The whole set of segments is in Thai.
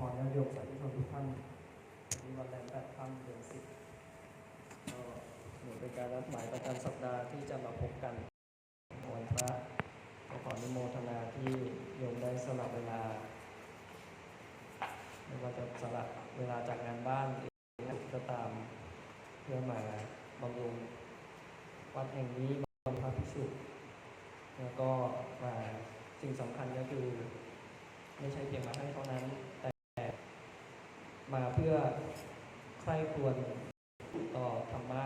พรญาตโยมสาธุชนทุกท่านวันนี้วันแรมแปดค่ำเดือนสิบก็เหมือนเป็นการนัดหมายประจำสัปดาห์ที่จะมาพบกันวันพระก็ขออนุโมทนาที่โยมได้สลับเวลาไม่ว่าจะสลับเวลาจากงานบ้านก็ตามเพื่อมาบำรุงวัดแห่งนี้บำรุงพระภิกษุแล้วก็มาสิ่งสำคัญก็คือ ไม่ใช่เพียงมาให้เท่านั้น แต่ มาเพื่อใคร่ควญต่อธรรมะ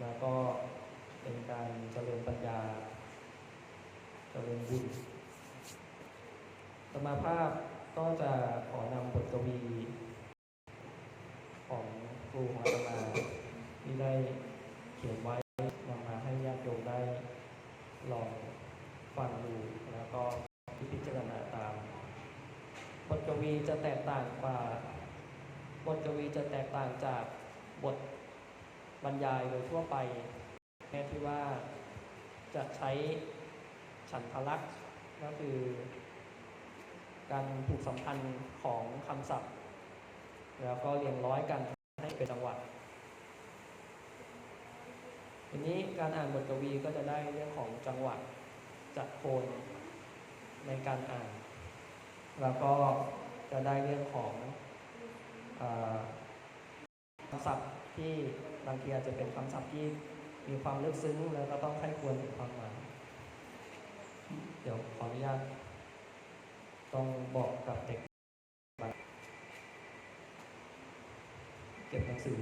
แล้วก็เป็นการเจริญปัญญา เจริญบุญสมาภาพก็จะขอนำบทกวี ของครูของอาตมาที่ได้เขียนไว้นำมาให้ญาติโยมได้ลองฟังดูแล้วก็พิจารณาตาม บทกวีจะแตกต่างกว่า บทกวีจะแตกต่างจากบทบรรยายโดยทั่วไปแค่ที่ว่าจะใช้ฉันทลักษณ์ก็คือ การผูกสัมพันธ์ของคำศัพท์ แล้วก็เรียงร้อยกันให้เป็นจังหวะทีนี้การอ่านบทกวีก็จะได้เรื่องของจังหวะจัดโคนในการอ่าน แล้วก็จะได้เรื่องของ คำศัพท์ที่บางทีอาจจะเป็นคำศัพท์ที่มีความลึกซึ้งแล้วก็ต้องใคร่ควรถึงความหมายเดี๋ยวขออนุญาตต้องบอกกับเด็ก เก็บหนังสือ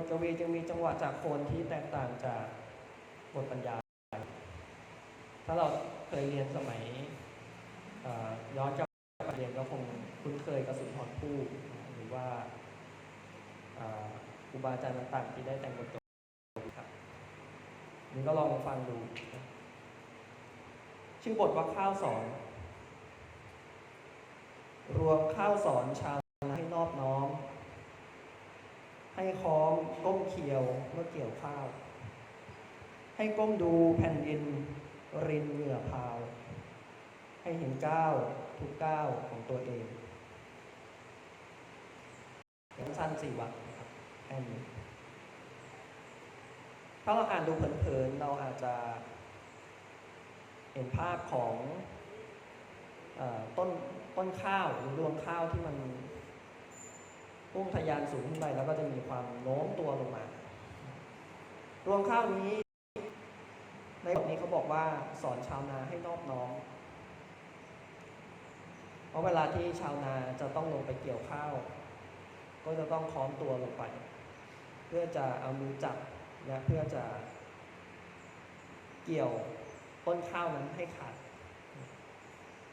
ทกวีจึงมีจังหวะจากโคนที่แตกต่างจากบทบรรยาถ้าเราเคยเรียนสมัยเอ่อย้อนกลับไปเรียนก็คงคุ้นเคยกับสุนทรภู่หรือว่าอ่อครูบาอาจารย์ต่างๆที่ได้แต่งบทกวีครับนี่ก็ลองฟังดู ชื่อบทว่าข้าวสอน รวมข้าวสอนชาวนาให้นอบน้อม ให้ค้อมก้มเคียวเมื่อเกี่ยวข้าว ให้ก้มดูแผ่นดินรินเหงื่อพาว ให้เห็นก้าวทุกก้าวของตัวเองสั้นสี่วักนะครับแค่นี้ถ้าเราอ่านดูเผินๆเราอาจจะเห็นภาพของออต้นต้นข้าวหรือรวงข้าวที่มัน พุ่งทะยานสูงขึ้นไปแล้วก็จะมีความโน้มตัวลงมา รวงข้าวนี้ ในบทนี้เขาบอกว่าสอนชาวนาให้นอบน้อม เพราะเวลาที่ชาวนาจะต้องลงไปเกี่ยวข้าว ก็จะต้องค้อมตัวลงไป เพื่อจะเอามือจับและเพื่อจะเกี่ยวต้นข้าวนั้นให้ขาด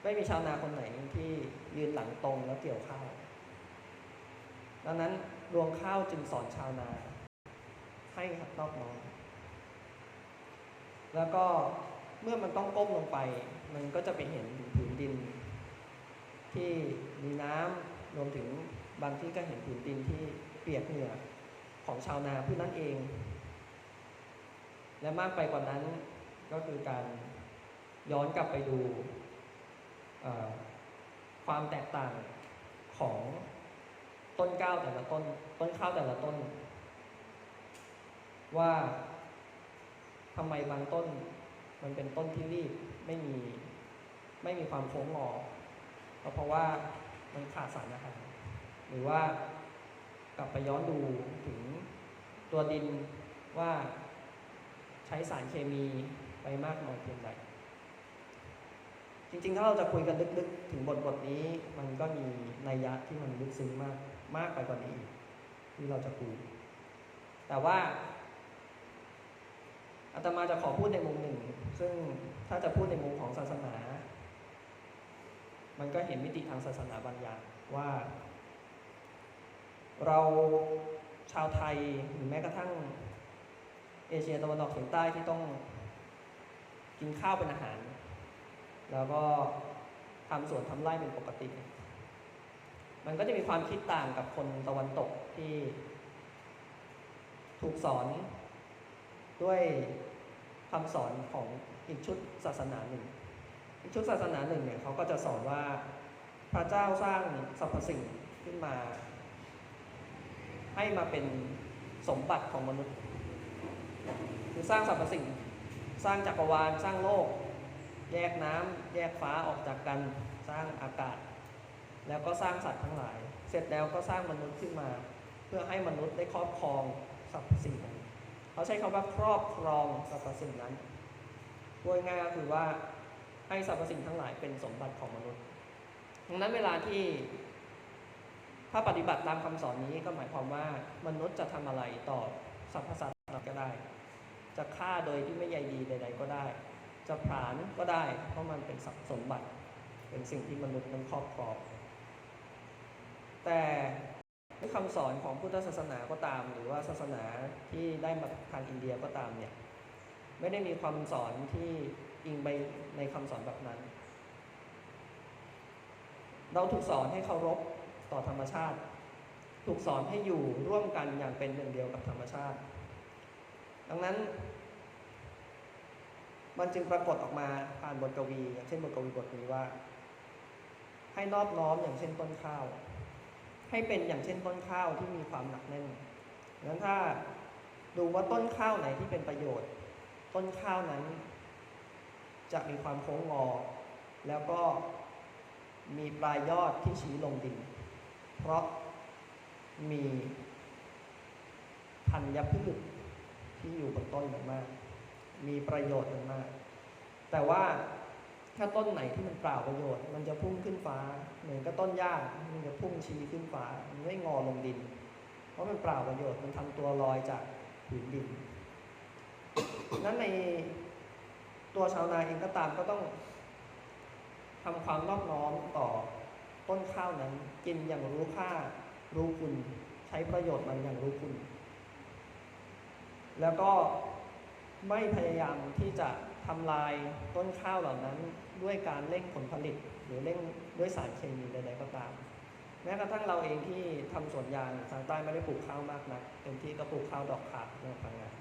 ไม่มีชาวนาคนไหนที่ยืนหลังตรงแล้วเกี่ยวข้าว ดังนั้นรวงข้าวจึงสอนชาวนาให้นอบน้อมแล้วก็เมื่อมันต้องก้มลงไป มันก็จะไปเห็นผืนดิน ที่มีน้ำรวมถึงบางที่ก็เห็นผืนดินที่เปียกเหงื่อของชาวนาผู้นั้นเอง และมากไปกว่านั้นก็คือการย้อนกลับไปดูความแตกต่างของ ต้นก้าวแต่ละต้น ต้นข้าวแต่ละต้น ว่าทำไมบางต้น มันเป็นต้นที่รีบไม่มีไม่มีความโค้งงอก็เพราะว่ามันขาดสารอาหารหรือว่ากลับไปย้อนดูถึงตัวดินว่าใช้สารเคมีไปมากน้อยเพียงใดจริงๆ ถ้าเราจะคุยกันลึกๆ ถึงบทบทนี้ มันก็มีนัยยะที่มันลึกซึ้งมาก มากไปกว่านี้ ที่เราจะคุย แต่ว่าอาตมาจะขอพูดในมุมหนึ่ง ซึ่งถ้าจะพูดในมุมของศาสนา มันก็เห็นมิติทางศาสนาบางอย่างว่า เราชาวไทยหรือแม้กระทั่ง เอเชียตะวันออกเฉียงใต้ที่ต้องกินข้าวเป็นอาหาร แล้วก็ทำสวนทำไร่เป็นปกติ มันก็จะมีความคิดต่างกับคนตะวันตกที่ ถูกสอนด้วยคำสอนของอีกชุดศาสนาหนึ่ง อีกชุดศาสนาหนึ่งเนี่ยเขาก็จะสอนว่าพระเจ้าสร้างสรรพสิ่งขึ้นมา ให้มาเป็นสมบัติของมนุษย์คือสร้างสรรพสิ่ง สร้างจักรวาลสร้างโลก แยกน้ำแยกฟ้าออกจากกัน สร้างอากาศ แล้วก็สร้างสัตว์ทั้งหลาย เสร็จแล้วก็สร้างมนุษย์ขึ้นมา เพื่อให้มนุษย์ได้ครอบครองสรรพสิ่งนั้นเขาใช้คำว่าครอบครองสรรพสิ่งนั้นพูดง่ายก็คือว่าให้สรรพสิ่งทั้งหลายเป็นสมบัติของมนุษย์ ดังนั้นเวลาที่ถ้าปฏิบัติตามคำสอนนี้ก็หมายความว่ามนุษย์จะทำอะไรต่อสรรพสัตว์ก็ได้ จะฆ่าโดยที่ไม่ใยดีใด ๆ ก็ได้ จะผลาญก็ได้ เพราะมันเป็นทรัพสมบัติ เป็นสิ่งที่มนุษย์นั้นครอบครอง แต่คำสอนของพุทธศาสนาก็ตาม หรือว่าศาสนาที่ได้มาทางอินเดียก็ตามเนี่ยไม่ได้มีความสอนที่อิงไปในคำสอนแบบนั้น เราถูกสอนให้เคารพต่อธรรมชาติ ถูกสอนให้อยู่ร่วมกันอย่างเป็นหนึ่งเดียวกับธรรมชาติ ดังนั้น มันจึงปรากฏออกมาผ่านบทกวี อย่างเช่นบทกวีบทนี้ว่า ให้นอบน้อมอย่างเช่นต้นข้าว ให้เป็นอย่างเช่นต้นข้าวที่มีความหนักแน่นดังนั้นถ้าดูว่าต้นข้าวไหนที่เป็นประโยชน์ ต้นข้าวนั้น จะมีความโค้งงอ แล้วก็มีปลายยอดที่ชี้ลงดิน เพราะมีธัญพืชที่อยู่บนต้นมันมาก มีประโยชน์มันมาก แต่ว่า ถ้าต้นไหนที่มันเปล่าประโยชน์ มันจะพุ่งขึ้นฟ้า เหมือนกับต้นหญ้ามันจะพุ่งชี้ขึ้นฟ้ามันไม่งอลงดิน เพราะมันเปล่าประโยชน์มันทำตัวลอยจากผืนดิน นั้นในตัวชาวนาเองก็ตามก็ต้องทำความนอบน้อมต่อต้นข้าวนั้น กินอย่างรู้ค่ารู้คุณ ใช้ประโยชน์มันอย่างรู้คุณ แล้วก็ไม่พยายามที่จะ ทำลายต้นข้าวเหล่านั้นด้วยการเร่งผลผลิต หรือเร่งด้วยสารเคมีใดๆก็ตาม แม้กระทั่งเราเองที่ทำสวนยางทางใต้ไม่ได้ปลูกข้าวมากนะเต็มที่ก็ปลูกข้าวดอกขาดในพังงาน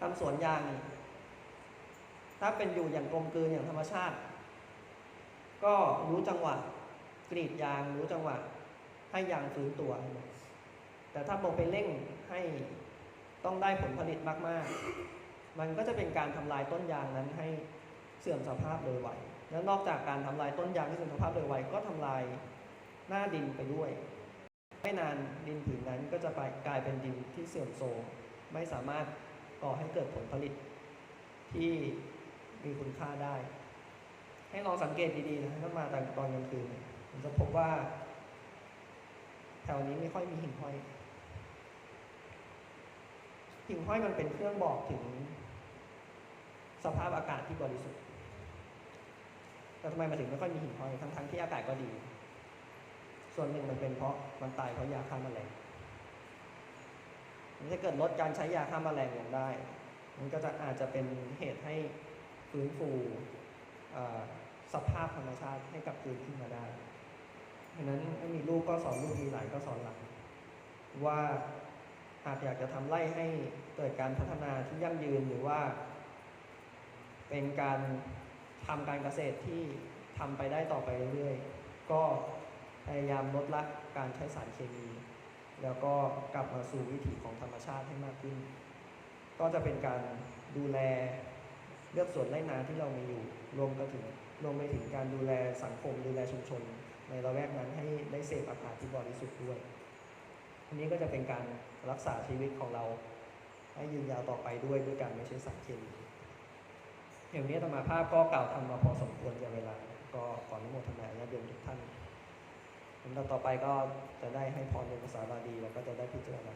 ทำสวนยาง ถ้าเป็นอยู่อย่างกลมกลืนอย่างธรรมชาติ ก็รู้จังหวะกรีดยางรู้จังหวะให้ยางฟื้นตัว แต่ถ้าโมไปเร่งให้ต้องได้ผลผลิตมากๆ มันก็จะเป็นการทำลายต้นยางนั้นให้เสื่อมสภาพโดยไวแล้วนอกจากการทำลายต้นยางที่เสื่อมสภาพโดยไวก็ทำลายหน้าดินไปด้วย ไม่นานดินผืนนั้นก็จะไปกลายเป็นดินที่เสื่อมโทรมไม่สามารถก่อให้เกิดผลผลิตที่มีคุณค่าได้ ให้ลองสังเกตดีๆนะถ้ามาตอนกลางคืนเนี่ยผมจะพบว่าแถวนี้ไม่ค่อยมีหิ่งห้อย หิ่งห้อยมันเป็นเครื่องบอกถึงสภาพอากาศที่บริสุทธิ์แต่ทำไมมาถึงไม่ค่อยมีหิ่งห้อยทั้งๆที่อากาศก็ดี ส่วนหนึ่งมันเป็นเพราะมันตายเพราะยาฆ่าแมลงมันจะเกิดลดการใช้ยาฆ่าแมลงลงได้ มันก็จะอาจจะเป็นเหตุให้ฟื้นฟูสภาพธรรมชาติให้กลับคืนขึ้นมาได้ดังนั้นถ้ามีลูกก็สอนลูกมีหลานก็สอนหลานว่า หากอยากจะทำไร่ให้เกิดการพัฒนาที่ยั่งยืนหรือว่า เป็นการทำการเกษตรที่ทำไปได้ต่อไปเรื่อยๆ ก็พยายามลดละการใช้สารเคมี แล้วก็กลับมาสู่วิถีของธรรมชาติให้มากขึ้น ก็จะเป็นการดูแลเลือกส่วนไร่นาที่เรามีอยู่รวมก็ถึงรวมไปถึงการดูแลสังคมดูแลชุมชน ในระแวกนั้นให้ได้เสพอากาศที่บริสุทธิ์ด้วย อันนี้ก็จะเป็นการรักษาชีวิตของเรา ให้ยืนยาวต่อไปด้วยด้วยการไม่ใช้สารเคมีอย่างนี้ธรรมาภาพก็กล่าวทำมาพอสมควรกับเวลา ก็ขออนุโมทนาญาติโยมทุกท่านลำดับต่อไปก็จะได้ให้พรในภาษาบาลีแล้วก็จะได้พิจารณา